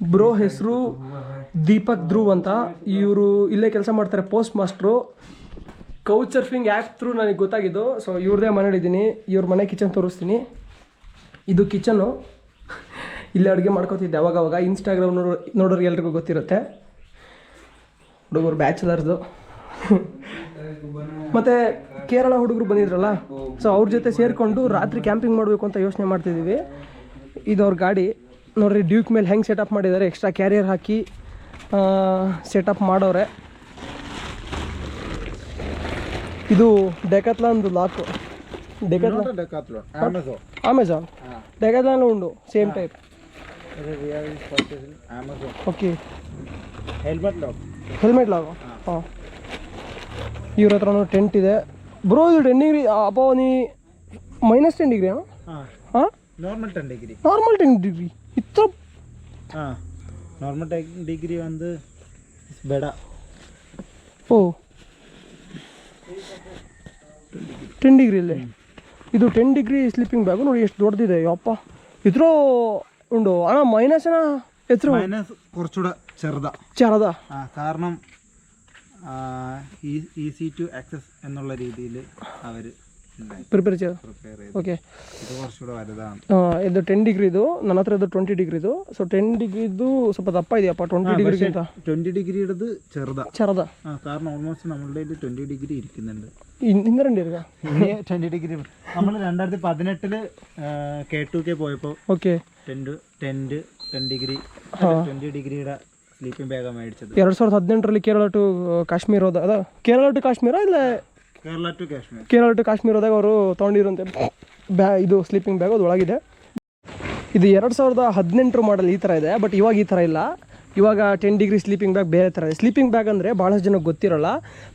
Bro ಹೆಸರು ದೀಪಕ್ ಧ್ರುವ್ ಅಂತ. ಇವರು ಇಲ್ಲೇ ಕೆಲಸ ಮಾಡ್ತಾರೆ postmaster. Couch surfing app through ನನಗೆ ಗೊತ್ತಾಗಿದ್ದು. ಸೊ ಇವ್ರದೇ ಮನೆ ಹಿಡಿದ್ದೀನಿ ಇವ್ರ ಮನೆ ಕಿಚನ್ ತೋರಿಸ್ತೀನಿ. ಇದು ಕಿಚನು ಇಲ್ಲೇ ಅಡುಗೆ ಮಾಡ್ಕೋತಿದ್ದೆ ಅವಾಗವಾಗ ಅವಾಗ. ಇನ್ಸ್ಟಾಗ್ರಾಮ್ ನೋಡೋ ನೋಡೋರಿಗೆ ಎಲ್ರಿಗೂ ಗೊತ್ತಿರುತ್ತೆ. ಹುಡುಗರು ಬ್ಯಾಚುಲರ್ದು ಮತ್ತು ಕೇರಳ ಹುಡುಗರು ಬಂದಿದ್ರಲ್ಲ? ಸೊ ಅವ್ರ ಜೊತೆ ಸೇರಿಕೊಂಡು ರಾತ್ರಿ ಕ್ಯಾಂಪಿಂಗ್ ಮಾಡಬೇಕು ಅಂತ ಯೋಚನೆ ಮಾಡ್ತಿದ್ದೀವಿ. ಇದು ಅವ್ರ ಗಾಡಿ. ನೋಡ್ರಿ ಡ್ಯೂಕ್ ಮೇಲೆ ಹೆಂಗೆ ಸೆಟಪ್ ಮಾಡಿದ್ದಾರೆ ಎಕ್ಸ್ಟ್ರಾ ಕ್ಯಾರಿಯರ್ ಹಾಕಿ ಸೆಟಪ್ ಮಾಡೋರೆ. ಇದು ಡೆಕತ್ಲಾನ್ದು ಲಾಕು ಡೆಕತ್ಲಾನ್ ಅಮೆಝಾನ್ ಡೆಕತ್ಲಾನ್ ಉಂಡು same type. Okay helmet lock helmet lock ಹಾಂ. ಇವ್ರ ಹತ್ರನೂ ಟೆಂಟ್ ಇದೆ. ಬ್ರೋ ಇದು ಟೆನ್ ಡಿಗ್ರಿ ಅಪ್ಪ ನೀ ಮೈನಸ್ ಟೆನ್ ಡಿಗ್ರಿ ಹಾಂ. normal 10 degree. Normal ten degree ಇತ್ತು Ah, normal 10 degree வந்து is better. O ten degree ಇಲ್ಲಿ ಇದು ಟೆನ್ ಡಿಗ್ರಿ ಸ್ಲೀಪಿಂಗ್ ಬ್ಯಾಗು ನೋಡಿ ಎಷ್ಟು ದೊಡ್ಡದಿದೆ ಯಪ್ಪ ಇದ್ರ ಉಂಡು ಅಣ್ಣ ಮೈನಸ್ ಅಣ್ಣ ಎತ್ತರ മൈനസ് കുറച്ചുകൂടെ ചെറുതാ ಚಾರದ ആ കാരണം ഈസി ടു ആക്സസ് എന്നുള്ള രീതിയിൽ അവർ ಪ್ರಿಪೇರ್ ಚೇರ್ പ്രിപ്പയർ ചെയ്തു ಓಕೆ ഇത് കുറച്ചുകൂടെ വലുതാണ് ಇದು ಟೆನ್ ಡಿಗ್ರಿದು ನನ್ನ ಹತ್ರ ಇದು ಟ್ವೆಂಟಿ ಡಿಗ್ರಿದು ಸೊ ಟೆನ್ ಡಿಗ್ರಿದು ಸ್ವಲ್ಪ ದಪ್ಪ ಇದೆಯಪ್ಪ ಟ್ವೆಂಟಿ ಡಿಗ್ರಿಗಿಂತ ട്വന്റി ഡിഗ്രിയുടേത് ചെറുതാ ಚರದ ആ കാരണം ഓൾമോസ്റ്റ് നമ്മളുടെ കയ്യിൽ ട്വന്റി ഡിഗ്രി ഇരിക്കുന്നുണ്ട് ಹಿಂದೆ ಇರ್ಗ ട്വന്റി ഡിഗ്രി നമ്മൾ രണ്ടായിരത്തി പതിനെട്ടില് കെ ടു കെ പോയപ്പോൾ okay tent tent ten degree twenty ഡിഗ്രിയുടെ സ്ലീപ്പിംഗ് ബാഗാണ് മേടിച്ചത് ಎರಡು ಸಾವಿರದ ಹದಿನೆಂಟರಲ್ಲಿ ಕೇರಳ ಟು ಕಾಶ್ಮೀರ ಹೋದ ಅದ ಕೇರಳ ಟು ಕಾಶ್ಮೀರ ಇಲ್ಲ ಕೇರಳ ಟು ಕಾಶ್ಮೀರ್ ಹೋದಾಗ ಅವರು ತೊಗೊಂಡಿರೋಂಥ ಬ್ಯಾ, ಇದು ಸ್ಲೀಪಿಂಗ್ ಬ್ಯಾಗ್ ಅದು ಒಳಗಿದೆ. ಇದು ಎರಡು ಸಾವಿರದ ಹದಿನೆಂಟರ ಮಾಡಲ್ ಈ ಥರ ಇದೆ ಬಟ್ ಇವಾಗ ಈ ಥರ ಇಲ್ಲ. ಇವಾಗ ಟೆನ್ ಡಿಗ್ರಿ ಸ್ಲೀಪಿಂಗ್ ಬ್ಯಾಗ್ ಬೇರೆ ಥರ ಇದೆ. ಸ್ಲೀಪಿಂಗ್ ಬ್ಯಾಗ್ ಅಂದರೆ ಭಾಳಷ್ಟು ಜನಕ್ಕೆ ಗೊತ್ತಿರೋಲ್ಲ.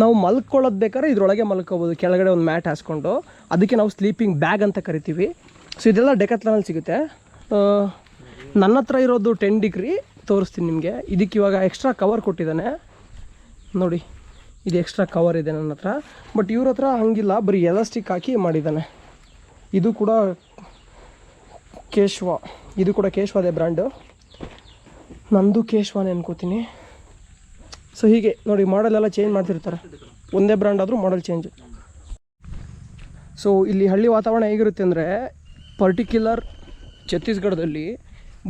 ನಾವು ಮಲ್ಕೊಳ್ಳೋದು ಬೇಕಾದ್ರೆ ಇದರೊಳಗೆ ಮಲ್ಕೋಬೋದು. ಕೆಳಗಡೆ ಒಂದು ಮ್ಯಾಟ್ ಹಾಸ್ಕೊಂಡು. ಅದಕ್ಕೆ ನಾವು ಸ್ಲೀಪಿಂಗ್ ಬ್ಯಾಗ್ ಅಂತ ಕರಿತೀವಿ. ಸೊ ಇದೆಲ್ಲ ಡೆಕತ್ಲನಲ್ಲಿ ಸಿಗುತ್ತೆ. ನನ್ನ ಹತ್ರ ಇರೋದು ಟೆನ್ ಡಿಗ್ರಿ ತೋರಿಸ್ತೀನಿ ನಿಮಗೆ. ಇದಕ್ಕೆ ಇವಾಗ ಎಕ್ಸ್ಟ್ರಾ ಕವರ್ ಕೊಟ್ಟಿದ್ದಾನೆ. ನೋಡಿ. ಇದು ಎಕ್ಸ್ಟ್ರಾ ಕವರ್ ಇದೆ ನನ್ನ ಹತ್ರ. ಬಟ್ ಇವ್ರ ಹತ್ರ ಹಂಗಿಲ್ಲ, ಬರೀ ಎಲಾಸ್ಟಿಕ್ ಹಾಕಿ ಮಾಡಿದ್ದಾನೆ. ಇದು ಕೂಡ ಕೇಶವ ಇದು ಕೂಡ ಕೇಶವದೇ ಬ್ರ್ಯಾಂಡು ನಂದು ಕೇಶವನೇ ಅನ್ಕೋತೀನಿ. ಸೊ ಹೀಗೆ, ನೋಡಿ ಮಾಡೆಲೆಲ್ಲ ಚೇಂಜ್ ಮಾಡ್ತಿರ್ತಾರೆ. ಒಂದೇ ಬ್ರ್ಯಾಂಡ್ ಆದರೂ ಮಾಡೆಲ್ ಚೇಂಜ್ ಸೊ ಇಲ್ಲಿ ಹಳ್ಳಿ ವಾತಾವರಣ ಹೇಗಿರುತ್ತೆ ಅಂದರೆ ಪರ್ಟಿಕ್ಯುಲರ್ ಛತ್ತೀಸ್ಗಢದಲ್ಲಿ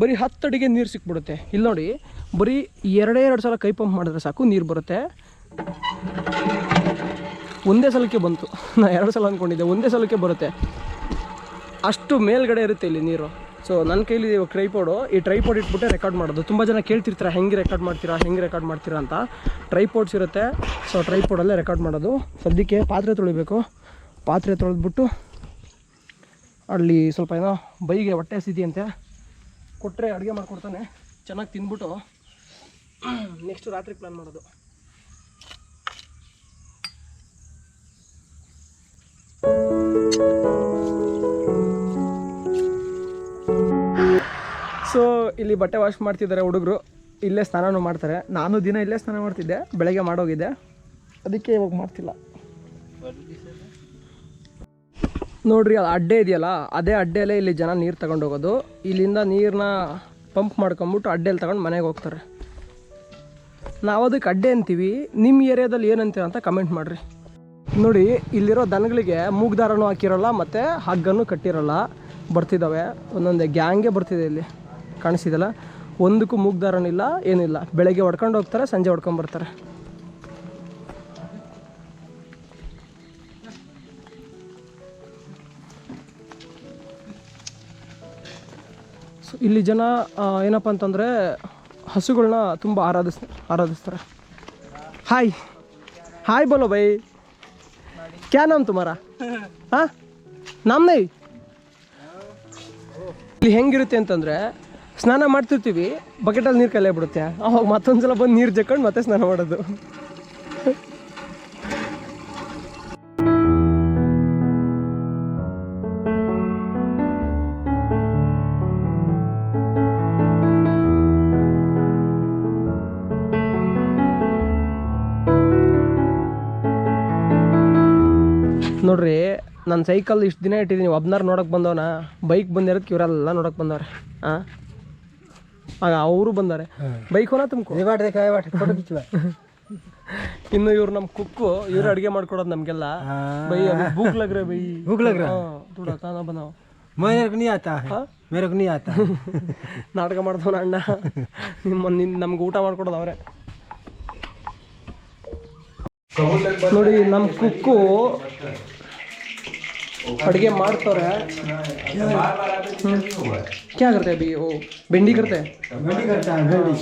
ಬರೀ ಹತ್ತು ಅಡಿಗೆ ನೀರು ಸಿಕ್ಬಿಡುತ್ತೆ. ಇಲ್ಲಿ ನೋಡಿ ಬರೀ ಎರಡೇ ಎರಡು ಸಲ ಕೈ ಪಂಪ್ ಮಾಡಿದ್ರೆ ಸಾಕು, ನೀರು ಬರುತ್ತೆ. ಒಂದೇ ಸಲಕ್ಕೆ ಬಂತು. ನಾನು ಎರಡು ಸಲ ಅಂದ್ಕೊಂಡಿದ್ದೆ ಒಂದೇ ಸಲಕ್ಕೆ ಬರುತ್ತೆ. ಅಷ್ಟು ಮೇಲ್ಗಡೆ ಇರುತ್ತೆ ಇಲ್ಲಿ ನೀರು. ಸೊ ನನ್ನ ಕೈಲಿ ಟ್ರೈಪೋಡು ಈ ಟ್ರೈಪೋಡ್ ಇಟ್ಬಿಟ್ಟೆ ರೆಕಾರ್ಡ್ ಮಾಡೋದು. ತುಂಬ ಜನ ಕೇಳ್ತಿರ್ತಾರೆ, ಹೆಂಗೆ ರೆಕಾರ್ಡ್ ಮಾಡ್ತೀರಾ, ಹೆಂಗೆ ರೆಕಾರ್ಡ್ ಮಾಡ್ತೀರಾ ಅಂತ. ಟ್ರೈಪೋಡ್ಸ್ ಇರುತ್ತೆ. ಸೊ ಟ್ರೈಪೋಡಲ್ಲೇ ರೆಕಾರ್ಡ್ ಮಾಡೋದು. ಸದ್ಯಕ್ಕೆ ಪಾತ್ರೆ ತೊಳಿಬೇಕು. ಪಾತ್ರೆ ತೊಳೆದ್ಬಿಟ್ಟು ಅಲ್ಲಿ ಸ್ವಲ್ಪ ಏನೋ ಬೈಗೆ ಹೊಟ್ಟೆ ಹಸಿದೆಯಂತೆ. ಕೊಟ್ಟರೆ ಅಡುಗೆ ಮಾಡಿಕೊಡ್ತಾನೆ. ಚೆನ್ನಾಗಿ ತಿಂದ್ಬಿಟ್ಟು ನೆಕ್ಸ್ಟ್ ರಾತ್ರಿ ಪ್ಲ್ಯಾನ್ ಮಾಡೋದು. ಇಲ್ಲಿ ಬಟ್ಟೆ ವಾಶ್ ಮಾಡ್ತಿದ್ದಾರೆ ಹುಡುಗರು. ಇಲ್ಲೇ ಸ್ನಾನನೂ ಮಾಡ್ತಾರೆ. ನಾನು ದಿನ ಇಲ್ಲೇ ಸ್ನಾನ ಮಾಡ್ತಿದ್ದೆ, ಬೆಳಗ್ಗೆ ಮಾಡೋಗಿದ್ದೆ ಅದಕ್ಕೆ ಇವಾಗ ಮಾಡ್ತಿಲ್ಲ. ನೋಡ್ರಿ, ಅದು ಅಡ್ಡೆ ಇದೆಯಲ್ಲ, ಅದೇ ಅಡ್ಡೆಯಲ್ಲೇ ಇಲ್ಲಿ ಜನ ನೀರು ತಗೊಂಡು ಹೋಗೋದು ಇಲ್ಲಿಂದ ನೀರನ್ನ ಪಂಪ್ ಮಾಡ್ಕೊಂಬಿಟ್ಟು ಅಡ್ಡೆಯಲ್ಲಿ ತಗೊಂಡು ಮನೆಗೆ ಹೋಗ್ತಾರೆ. ನಾವು ಅದಕ್ಕೆ ಅಡ್ಡೆ ಅಂತೀವಿ. ನಿಮ್ಮ ಏರಿಯಾದಲ್ಲಿ ಏನಂತೀರ ಅಂತ ಕಮೆಂಟ್ ಮಾಡಿರಿ. ನೋಡಿ, ಇಲ್ಲಿರೋ ದನಗಳಿಗೆ ಮೂಗ್ದಾರನೂ ಹಾಕಿರೋಲ್ಲ, ಮತ್ತು ಹಗ್ಗನೂ ಕಟ್ಟಿರೋಲ್ಲ. ಬರ್ತಿದ್ದಾವೆ ಒಂದೊಂದೇ ಗ್ಯಾಂಗೇ ಬರ್ತಿದೆ ಇಲ್ಲಿ. ಕಾಣಿಸಿದಲ್ಲ. ಒಂದಕ್ಕೂ ಮೂಗ್ದಾರನಿಲ್ಲ, ಏನಿಲ್ಲ. ಬೆಳಗ್ಗೆ ಹೊಡ್ಕೊಂಡು ಹೋಗ್ತಾರೆ, ಸಂಜೆ ಹೊಡ್ಕೊಂಡು ಬರ್ತಾರೆ. ಸೊ ಇಲ್ಲಿ ಜನ ಏನಪ್ಪ ಅಂತಂದರೆ ಹಸುಗಳನ್ನ ತುಂಬ ಆರಾಧಿಸ್, ಆರಾಧಿಸ್ತಾರೆ. ಹಾಯ್ ಹಾಯ್ ಬೋಲೋ ಬೈ ಕ್ಯಾ ನಾಮ್ ತುಮಾರ? ಹಾಂ? ನಾಮ್ ಇಲ್ಲಿ ಹೆಂಗಿರುತ್ತೆ ಅಂತಂದರೆ ಸ್ನಾನ ಮಾಡ್ತಿರ್ತೀವಿ, ಬಕೆಟಲ್ಲಿ ನೀರು ಕಲೆ ಬಿಡುತ್ತೆ. ಅವಾಗ ಮತ್ತೊಂದು ಸಲ ಬಂದು ನೀರು ಜಕ್ಕೊಂಡು ಮತ್ತೆ ಸ್ನಾನ ಮಾಡೋದು. ನೋಡ್ರಿ ನನ್ನ ಸೈಕಲ್ ಇಷ್ಟು ದಿನ ಇಟ್ಟಿದ್ದೀನಿ ಒಬ್ನಾರು ನೋಡೋಕೆ ಬಂದವನ ಬೈಕ್ ಬಂದಿರೋದಕ್ಕೆ ಇವರೆಲ್ಲ ನೋಡೋಕೆ ಬಂದವ್ರೆ ಹಾಂ ಅವರು ಬಂದಾರೆ. ಬೈಕ್ ಹೊರ ಇನ್ನು ಇವ್ರು ನಮ್ಮ ಕುಕ್ಕು ಇವ್ರು ಅಡುಗೆ ಮಾಡ್ಕೊಡೋದು ನಮಗೆಲ್ಲ. By ಭೂಕ್ by. ಭೂಕ್ ಲಗ್ರೆ ತುಡ ನೀ ಆತ? ಮೇರೆಗೂ ನೀ ಆತ? ನಾಟಕ ಮಾಡ್ದವನ ಅಣ್ಣ. ನಿಮ್ಮ ನಿನ್ ನಮ್ಗೆ ಊಟ ಮಾಡ್ಕೊಡೋದು ಅವರೇ. ನೋಡಿ ನಮ್ಮ ಕುಕ್ಕು ಅಡುಗೆ ಮಾಡ್ತವ್ರೆ क्या करते हैं अभी वो भिंडी करते हैं भिंडी करता है भिंडी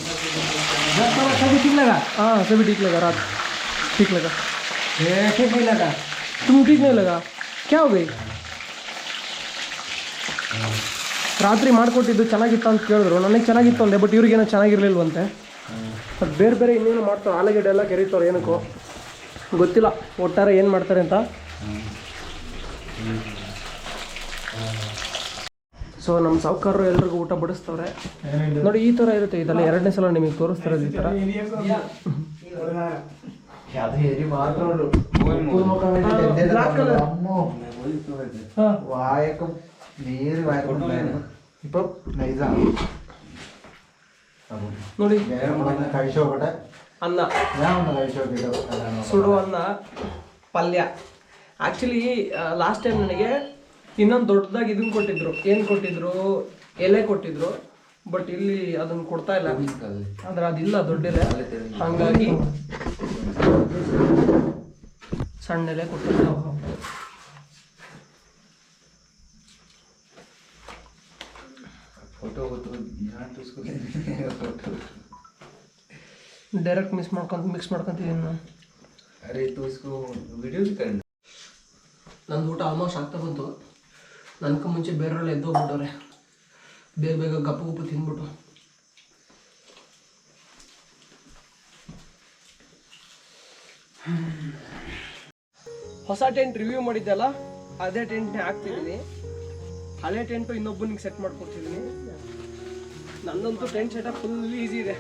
दस वाला सभी ठीक लगा हाँ सभी ठीक लगा रात ठीक लगा ये ठीक नहीं लगा तुम ठीक नहीं लगा क्या हो गई ರಾತ್ರಿ ಮಾಡಿಕೊಟ್ಟಿದ್ದು ಚೆನ್ನಾಗಿತ್ತು ಅಂತ ಕೇಳಿದ್ರು ನನಗೆ ಚೆನ್ನಾಗಿತ್ತು ಅಂದೆ ಬಟ್ ಇವ್ರಿಗೇನೋ ಚೆನ್ನಾಗಿರ್ಲಿಲ್ವಂತೆ ಅದು ಬೇರೆ ಬೇರೆ ಇನ್ನೇನು ಮಾಡ್ತಾರೆ ಆಲೂಗಡ್ಡೆ ಎಲ್ಲ ಕೆರೀತಾರೆ ಏನಕ್ಕೋ ಗೊತ್ತಿಲ್ಲ ಒಟ್ಟಾರೆ ಏನು ಮಾಡ್ತಾರೆ ಅಂತ ಸೊ ನಮ್ಮ ಸಾಹುಕಾರರು ಎಲ್ರಿಗೂ ಊಟ ಬಡಿಸ್ತಾರೆ ನೋಡಿ ಈ ಥರ ಇರುತ್ತೆ. ಇದೆಲ್ಲ ಎರಡನೇ ಸಲ ನಿಮಗೆ ತೋರಿಸ್ತಾರೆ ಈ ಥರ ನೋಡಿ. ಅನ್ನ. ಸುಡು ಅನ್ನ ಪಲ್ಯ. ಆ್ಯಕ್ಚುಲಿ ಲಾಸ್ಟ್ ಟೈಮ್ ನನಗೆ ಇನ್ನೊಂದು ದೊಡ್ಡದಾಗಿ ಇದನ್ನ ಕೊಟ್ಟಿದ್ರು ಏನು ಕೊಟ್ಟಿದ್ರು ಎಲೆ ಕೊಟ್ಟಿದ್ರು ಬಟ್ ಇಲ್ಲಿ ಅದನ್ನ ಕೊಡ್ತಾ ಇಲ್ಲ ಆದ್ರೆ ಅದಿಲ್ಲ ದೊಡ್ಡ ಎಲೆ ಹಾಗಾಗಿ ಸಣ್ಣ ಎಲೆ ಕೊಟ್ಟಿದ್ರು फोटो को तो यहाँ तो उसको फोटो ಡೈರೆಕ್ಟ್ ಮಿಸ್ ಮಾಡ್ಕೊಂತ ಮಿಕ್ಸ್ ಮಾಡ್ಕೊಂತಿದ್ದೀನಿ ನಾನು अरे तो उसको वीडियो भी करना ನಂದು ಊಟ ಆಲ್ಮೋಸ್ಟ್ ಆಗ್ತಾ ಬಂತು. ನನ್ಕ ಮುಂಚೆ ಬೇರೆಯವರೆಲ್ಲ ಎದ್ದೋಗ್ಬಿಟ್ಟವ್ರೆ. ಬೇಗ ಬೇಗ ಗಪ್ಪು ಗುಪ್ಪು ತಿಂದ್ಬಿಟ್ಟು ಹೊಸ ಟೆಂಟ್ ರಿವ್ಯೂ ಮಾಡಿದ್ದೆಲ್ಲ, ಅದೇ ಟೆಂಟ್ನೇ ಹಾಕ್ತಿದ್ದೀನಿ ಹಳೆ ಟೆಂಟು ಇನ್ನೊಬ್ಬನಿಗೆ ಸೆಟ್ ಮಾಡ್ಕೊಡ್ತಿದ್ದೀನಿ ನಂದಂತೂ ಟೆಂಟ್ ಸೆಟಪ್ ಫುಲ್ ಈಸಿ ಇದೆ.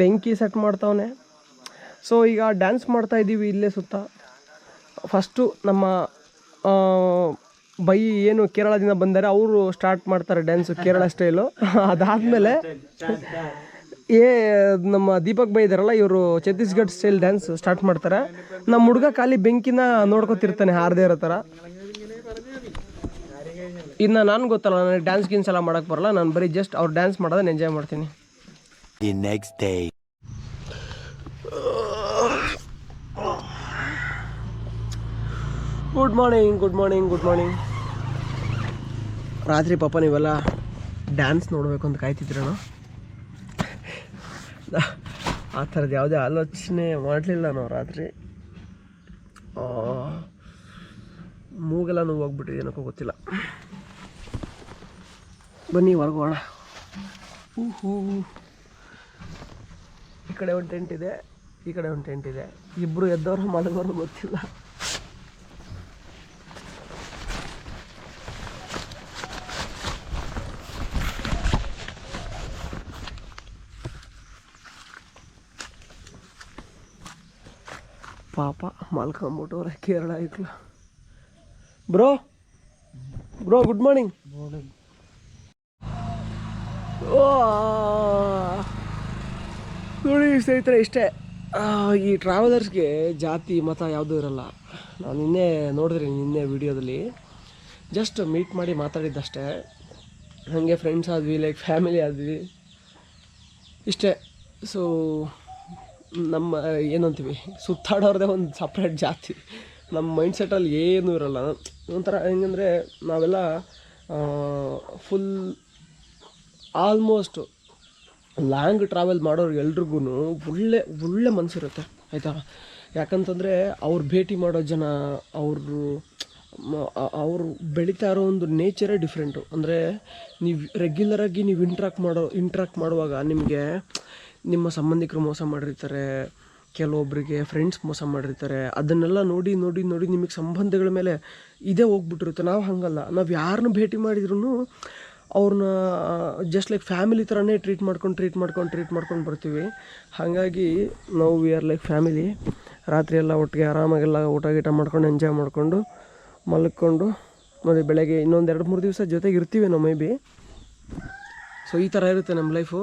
ಬೆಂಕಿ ಸೆಟ್ ಮಾಡ್ತಾವನೆ. ಸೊ ಈಗ ಡ್ಯಾನ್ಸ್ ಮಾಡ್ತಾ ಇದ್ದೀವಿ ಇಲ್ಲೇ ಸುತ್ತ. ಫಸ್ಟು ನಮ್ಮ ಬೈ ಏನು ಕೇರಳದಿಂದ ಬಂದರೆ ಅವರು ಸ್ಟಾರ್ಟ್ ಮಾಡ್ತಾರೆ ಡ್ಯಾನ್ಸು ಕೇರಳ ಸ್ಟೈಲು ಅದಾದಮೇಲೆ ಏ, ನಮ್ಮ ದೀಪಕ್ ಬೈ ಇದಾರಲ್ಲ, ಇವರು ಛತ್ತೀಸ್ಗಢ ಸ್ಟೈಲ್ ಡ್ಯಾನ್ಸ್ ಸ್ಟಾರ್ಟ್ ಮಾಡ್ತಾರೆ. ನಮ್ಮ ಹುಡುಗ ಖಾಲಿ ಬೆಂಕಿನ ನೋಡ್ಕೊತಿರ್ತಾನೆ ಹಾರದೇ ಇರೋ ಥರ. ಇನ್ನು ನಾನು ಗೊತ್ತಲ್ಲ ನನಗೆ ಡ್ಯಾನ್ಸ್ ಗೀನ್ಸ್ ಎಲ್ಲ ಮಾಡೋಕ್ಕೆ ಬರಲ್ಲ, ನಾನು ಬರೀ ಜಸ್ಟ್ ಅವ್ರು ಡ್ಯಾನ್ಸ್ ಮಾಡೋದನ್ನ ಎಂಜಾಯ್ ಮಾಡ್ತೀನಿ. The next day. Good morning good morning good morning ರಾತ್ರಿ ಪಾಪ ನೀವೆಲ್ಲ ಡ್ಯಾನ್ಸ್ ನೋಡಬೇಕು ಅಂತ ಕಾಯ್ತಿದ್ರೇನೋ ಆ ಥರದ್ದು ಯಾವುದೇ ಆಲೋಚನೆ ಮಾಡಲಿಲ್ಲ ನಾವು ರಾತ್ರಿ. ಮೂಗೆಲ್ಲ ನೋವು ಹೋಗ್ಬಿಟ್ಟಿದೆ ಏನಕ್ಕೂ ಗೊತ್ತಿಲ್ಲ. ಬನ್ನಿ ಹೊರಗೋಣ ಹೂ ಈ ಕಡೆ ಒಂದು ಟೆಂಟ್ ಇದೆ ಈ ಕಡೆ ಒಂದು ಟೆಂಟ್ ಇದೆ. ಇಬ್ಬರು ಎದ್ದವರು ಮಲಗೋರು ಗೊತ್ತಿಲ್ಲ. ಪಾಪ ಮಲ್ಕೊಂಬಿಟ್ಟವ್ರೆ ಕೇರಳ ಐಕ್ಲ ಬ್ರೋ ಬ್ರೋ ಗುಡ್ ಮಾರ್ನಿಂಗ್ ನೋಡಿ ಸ್ನೇಹಿತರೆ, ಇಷ್ಟೇ. ಈ ಟ್ರಾವೆಲರ್ಸ್ಗೆ ಜಾತಿ, ಮತ ಯಾವುದೂ ಇರಲ್ಲ. ನಾನು ನಿನ್ನೆ ನೋಡಿದ್ರಿ, ನಿನ್ನೆ ವಿಡಿಯೋದಲ್ಲಿ. ಜಸ್ಟ್ ಮೀಟ್ ಮಾಡಿ ಮಾತಾಡಿದ್ದಷ್ಟೇ. ಹಾಗೆ ಫ್ರೆಂಡ್ಸ್ ಆದ್ವಿ ಲೈಕ್ ಫ್ಯಾಮಿಲಿ ಆದ್ವಿ. ಇಷ್ಟೇ. ಸೊ ನಮ್ಮ, ಏನು ಅಂತೀವಿ? ಸುತ್ತಾಡೋರದೇ ಒಂದು ಸಪ್ರೇಟ್ ಜಾತಿ. ನಮ್ಮ ಮೈಂಡ್ ಸೆಟ್ಟಲ್ಲಿ ಏನೂ ಇರಲ್ಲ. ಒಂಥರ ಹೆಂಗಂದರೆ ನಾವೆಲ್ಲ ಫುಲ್ ಆಲ್ಮೋಸ್ಟ್ ಲಾಂಗ್ ಟ್ರಾವೆಲ್ ಮಾಡೋರು ಎಲ್ರಿಗೂ ಒಳ್ಳೆ ಒಳ್ಳೆ ಮನಸ್ಸಿರುತ್ತೆ ಆಯಿತಾ? ಯಾಕಂತಂದರೆ ಅವ್ರು ಭೇಟಿ ಮಾಡೋ ಜನ, ಅವರು ಅವರು ಬೆಳೀತಾ ಇರೋ ಒಂದು ನೇಚರೇ ಡಿಫ್ರೆಂಟು. ಅಂದರೆ ನೀವು ರೆಗ್ಯುಲರಾಗಿ ನೀವು ಇಂಟ್ರಾಕ್ಟ್ ಮಾಡೋ ಇಂಟ್ರಾಕ್ಟ್ ಮಾಡುವಾಗ ನಿಮಗೆ ನಿಮ್ಮ ಸಂಬಂಧಿಕರು ಮೋಸ ಮಾಡಿರ್ತಾರೆ ಕೆಲವೊಬ್ಬರಿಗೆ ಫ್ರೆಂಡ್ಸ್ ಮೋಸ ಮಾಡಿರ್ತಾರೆ, ಅದನ್ನೆಲ್ಲ ನೋಡಿ ನೋಡಿ ನೋಡಿ ನಿಮಗೆ ಸಂಬಂಧಗಳ ಮೇಲೆ ಇದೇ ಹೋಗ್ಬಿಟ್ಟಿರುತ್ತೆ. ನಾವು ಹಾಗಲ್ಲ. ನಾವು ಯಾರನ್ನೂ ಭೇಟಿ ಮಾಡಿದ್ರು ಅವ್ರನ್ನ ಜಸ್ಟ್ ಲೈಕ್ ಫ್ಯಾಮಿಲಿ ಥರನೇ ಟ್ರೀಟ್ ಮಾಡ್ಕೊಂಡು ಟ್ರೀಟ್ ಮಾಡ್ಕೊಂಡು ಟ್ರೀಟ್ ಮಾಡ್ಕೊಂಡು ಬರ್ತೀವಿ. ಹಾಗಾಗಿ ನಾವು ವಿ ಆರ್ ಲೈಕ್ ಫ್ಯಾಮಿಲಿ ರಾತ್ರಿ ಎಲ್ಲ ಒಟ್ಟಿಗೆ ಆರಾಮಾಗೆಲ್ಲ ಊಟ ಗೀಟ ಮಾಡ್ಕೊಂಡು ಎಂಜಾಯ್ ಮಾಡಿಕೊಂಡು, ಮಲ್ಕೊಂಡು, ಮತ್ತು ಬೆಳಗ್ಗೆ ಇನ್ನೊಂದು ಎರಡು ಮೂರು ದಿವಸ ಜೊತೆಗೆ ಇರ್ತೀವಿ ನಾವು ಮೇ ಬಿ ಸೊ ಈ ಥರ ಇರುತ್ತೆ ನಮ್ಮ ಲೈಫು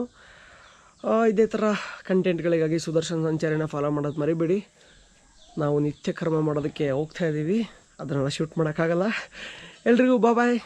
ಇದೇ ಥರ ಕಂಟೆಂಟ್ಗಳಿಗಾಗಿ ಸುದರ್ಶನ್ ಸಂಚಾರಿನ ಫಾಲೋ ಮಾಡೋದು ಮರಿಬೇಡಿ. ನಾವು ನಿತ್ಯ ಕರ್ಮ ಮಾಡೋದಕ್ಕೆ ಹೋಗ್ತಾ ಇದ್ದೀವಿ ಅದನ್ನೆಲ್ಲ ಶೂಟ್ ಮಾಡೋಕ್ಕಾಗಲ್ಲ. ಎಲ್ರಿಗೂ ಬಾಯ್